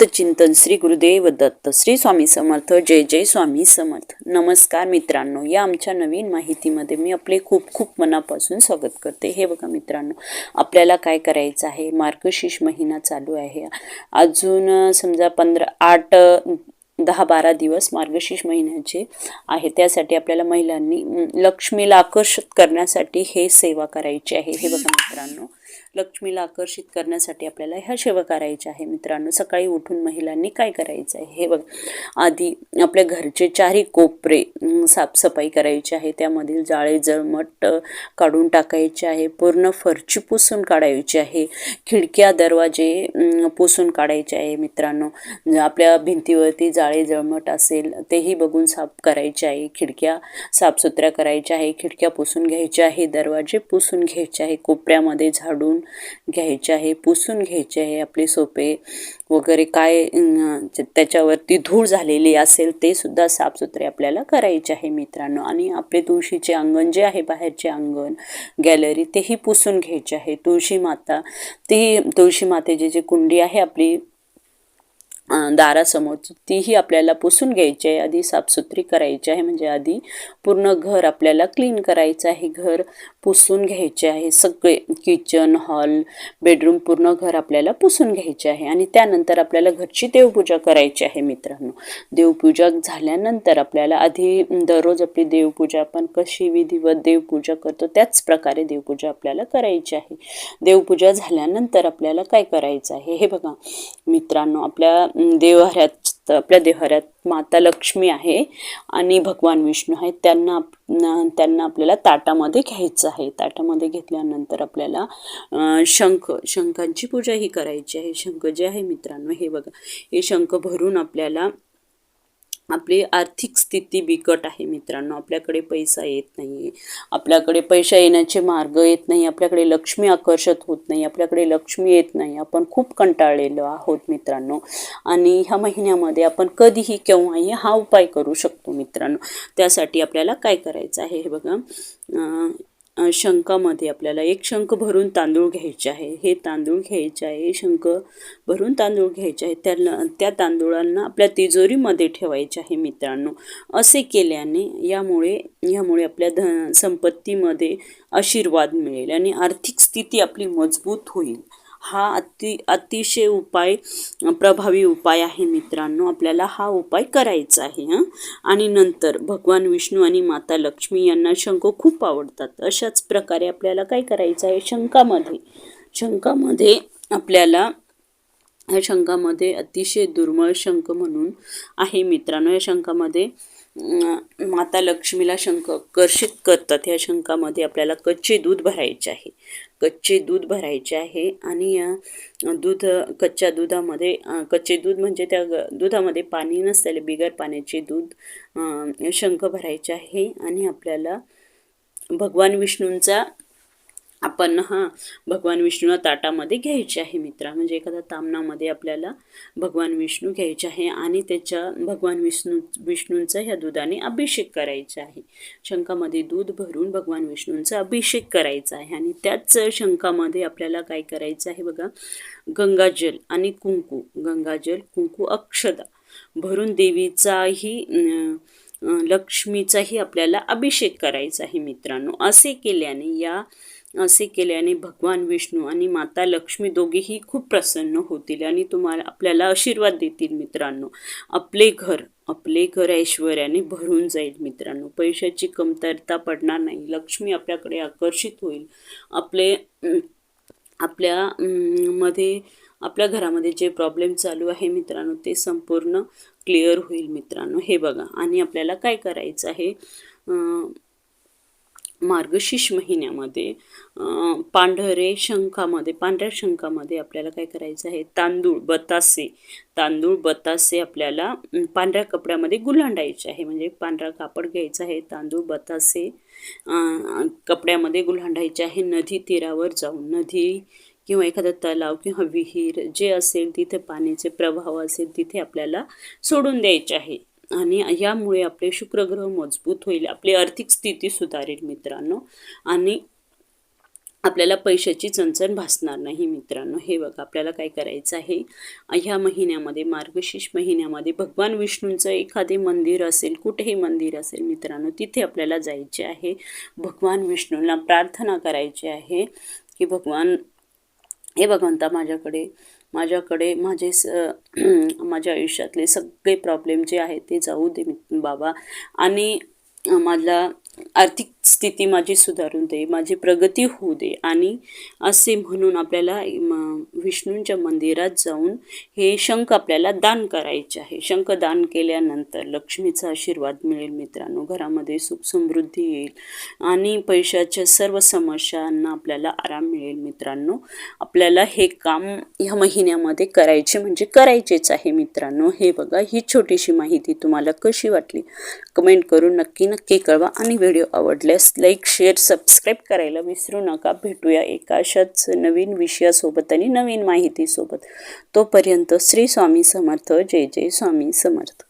दत्त चिंतन श्री गुरुदेव दत्त श्री स्वामी समर्थ जय जय स्वामी समर्थ. नमस्कार मित्रांनो या आमच्या नवीन माहितीमध्ये मी आपले खूप खूप मनापासून स्वागत करते. हे बघा मित्रांनो आपल्याला काय करायचं आहे? मार्गशीर्ष महिना चालू आहे. अजून समजा पंधरा आठ दहा बारा दिवस मार्गशीर्ष महिन्याचे आहे. त्यासाठी आपल्याला महिलांनी लक्ष्मीला आकर्षित करण्यासाठी हे सेवा करायची आहे. हे बघा मित्रांनो. लक्ष्मीला आकर्षित करण्यासाठी आपल्याला ह्या सेवा करायच्या आहे मित्रांनो. सकाळी उठून महिलांनी काय करायचं आहे? हे बघ. आधी आपल्या घरचे चारही कोपरे साफसफाई करायची आहे. त्यामधील जाळे जळमट काढून टाकायचे आहे. पूर्ण फरची पुसून काढायची आहे. खिडक्या दरवाजे पुसून काढायचे आहे मित्रांनो. आपल्या भिंतीवरती जाळे जळमट असेल तेही बघून साफ करायचे आहे. खिडक्या साफसुथऱ्या करायच्या आहे. खिडक्या पुसून घ्यायच्या आहे. दरवाजे पुसून घ्यायचे आहे. कोपऱ्यामध्ये झाडून घ्यायचे आहे पुसून घ्यायचे आहे आपले सोपे वगैरे काय त्याच्यावरती धूळ झालेली असेल ते सुद्धा साफसुथरे आपल्याला करायचे आहे मित्रांनो. आणि आपले तुळशीचे अंगण जे आहे बाहेरचे अंगण गॅलरी तेही पुसून घ्यायचे आहे. तुळशी माता ती तुळशी मातेची जी कुंडी आहे आपली दारासमोरची तीही आपल्याला पुसून घ्यायची आहे आधी साफसुथरी करायची आहे म्हणजे आधी पूर्ण घर आपल्याला क्लीन करायचं आहे घर पुसून घ्यायचे आहे सगळे किचन हॉल बेडरूम पूर्ण घर आपल्याला पुसून घ्यायचे आहे आणि त्यानंतर आपल्याला घरची देवपूजा करायची आहे मित्रांनो. देवपूजा झाल्यानंतर आपल्याला आधी दररोज आपली देवपूजा आपण कशी विधिवत देवपूजा करतो त्याच प्रकारे देवपूजा आपल्याला करायची आहे. देवपूजा झाल्यानंतर आपल्याला काय करायचं आहे? हे बघा मित्रांनो आपल्या देवहाऱ्यात आपल्या देवहाऱ्यात माता लक्ष्मी आहे आणि भगवान विष्णू आहेत. त्यांना आप- त्यांना आपल्याला ताटामध्ये घ्यायचं आहे. ताटामध्ये घेतल्यानंतर आपल्याला शंख शंखांची पूजा ही करायची आहे. शंख जे आहे मित्रांनो हे बघा. हे शंख भरून आपल्याला आपली आर्थिक स्थिती बिकट आहे मित्रांनो. आपल्याकडे पैसा येत नाही आपल्याकडे पैसा येण्याचे मार्ग येत नाही. आपल्याकडे लक्ष्मी आकर्षित होत नाही. आपल्याकडे लक्ष्मी येत नाही. आपण खूप कंटाळलेलो आहोत मित्रांनो. आणि ह्या महिन्यामध्ये आपण कधीही केव्हाही हा उपाय करू शकतो मित्रांनो. त्यासाठी आपल्याला काय करायचं आहे हे बघा. शंकामध्ये शंखामध्ये आपल्याला एक शंख भरून तांदूळ घ्यायचे आहे. हे तांदूळ घ्यायचे आहे शंख भरून तांदूळ घ्यायचे आहे. त्याला त्या तांदूळांना आपल्या तिजोरीमध्ये ठेवायचे आहे मित्रांनो. असे केल्याने यामुळे यामुळे आपल्या ध संपत्तीमध्ये आशीर्वाद मिळेल आणि आर्थिक स्थिती आपली मजबूत होईल. हा अति अतिशय उपाय प्रभावी उपाय आहे मित्रांनो. आपल्याला हा उपाय करायचा आहे हां. आणि नंतर भगवान विष्णू आणि माता लक्ष्मी यांना शंख खूप आवडतात. अशाच प्रकारे आपल्याला काय करायचं आहे? शंखामध्ये शंखामध्ये आपल्याला ह्या शंखामध्ये अतिशय दुर्मिळ शंख म्हणून आहे मित्रांनो. या शंखामध्ये माता लक्ष्मीला शंख आकर्षित करतात. ह्या शंखामध्ये आपल्याला कच्चे दूध भरायचे आहे. कच्चे दूध भरायचे आहे आणि या दूध कच्च्या दुधामध्ये कच्चे दूध म्हणजे त्या दुधामध्ये पाणी नसलेले बिगर पाण्याचे दूध शंख भरायचे आहे आणि आपल्याला भगवान विष्णूंचा आपण हां भगवान विष्णूला ताटामध्ये घ्यायचे आहे मित्रा. म्हणजे एखाद्या तामणामध्ये आपल्याला भगवान विष्णू घ्यायचे आहे आणि त्याच्या भगवान विष्णू विष्णूंचा ह्या दुधाने अभिषेक करायचा आहे. शंखामध्ये दूध भरून भगवान विष्णूंचा अभिषेक करायचा आहे आणि त्याच शंखामध्ये आपल्याला काय करायचं आहे बघा? गंगाजल आणि कुंकू. गंगाजल कुंकू अक्षदा. भरून देवीचाही लक्ष्मीचाही आपल्याला अभिषेक करायचा आहे मित्रांनो. असे केल्याने या असे केल्याने भगवान विष्णू आणि माता लक्ष्मी दोघेही खूप प्रसन्न होतील आणि तुम्हाला आपल्याला आशीर्वाद देतील मित्रांनो. आपले घर आपले घर ऐश्वर्याने भरून जाईल मित्रांनो. पैशाची कमतरता पडणार नाही. लक्ष्मी आपल्याकडे आकर्षित होईल. आपले आपल्या मध्ये आपल्या घरामध्ये जे प्रॉब्लेम चालू आहे मित्रांनो ते संपूर्ण क्लिअर होईल मित्रांनो. हे बघा. आणि आपल्याला काय करायचं आहे? मार्गशीर्ष महिन्यामध्ये पांढरे शंखामध्ये पांढऱ्या शंखामध्ये आपल्याला काय करायचं आहे? तांदूळ बतासे. तांदूळ बतासे आपल्याला पांढऱ्या कपड्यामध्ये गुलांडायचे आहे. म्हणजे पांढरा कापड घ्यायचा आहे तांदूळ बतासे कपड्यामध्ये गुलांडायचे आहे. नदी तीरावर जाऊन नदी किंवा एखादा तलाव किंवा विहीर जे असेल तिथे पाण्याचे प्रभाव असेल तिथे आपल्याला सोडून द्यायचे आहे. आणि यामुळे आपले शुक्रग्रह मजबूत होईल आपली आर्थिक स्थिती सुधारेल मित्रांनो. आणि आपल्याला पैशाची चणचण भासणार नाही मित्रांनो. हे बघा आपल्याला काय करायचं आहे? ह्या महिन्यामध्ये मार्गशीर्ष महिन्यामध्ये भगवान विष्णूंचं एखादे मंदिर असेल कुठेही मंदिर असेल मित्रांनो तिथे आपल्याला जायचे आहे. भगवान विष्णूंना प्रार्थना करायची आहे. की भगवान हे भगवंता माझ्याकडे माझ्याकडे माझे स माझ्या आयुष्यातले सगळे प्रॉब्लेम जे आहेत ते जाऊ दे मी- बाबा. आणि मला आर्थिक स्थिती माझी सुधारून दे माझी प्रगती होऊ दे आणि असे म्हणून आपल्याला विष्णूंच्या मंदिरात जाऊन हे शंख आपल्याला दान करायचे आहे. शंख दान केल्यानंतर लक्ष्मीचा आशीर्वाद मिळेल मित्रांनो घरामध्ये सुख समृद्धी येईल आणि पैशाच्या सर्व समस्यांना आपल्याला आराम मिळेल मित्रांनो. आपल्याला हे काम ह्या महिन्यामध्ये करायचे म्हणजे करायचेच आहे मित्रांनो. हे बघा ही छोटीशी माहिती तुम्हाला कशी वाटली? कमेंट करून नक्की नक्की कळवा आणि व्हिडिओ आवडल्यास लाईक शेअर सबस्क्राईब करायला विसरू नका. भेटूया एका अशाच नवीन विषयासोबत आणि नवीन माहितीसोबत. तोपर्यंत श्री स्वामी समर्थ. जय जय स्वामी समर्थ.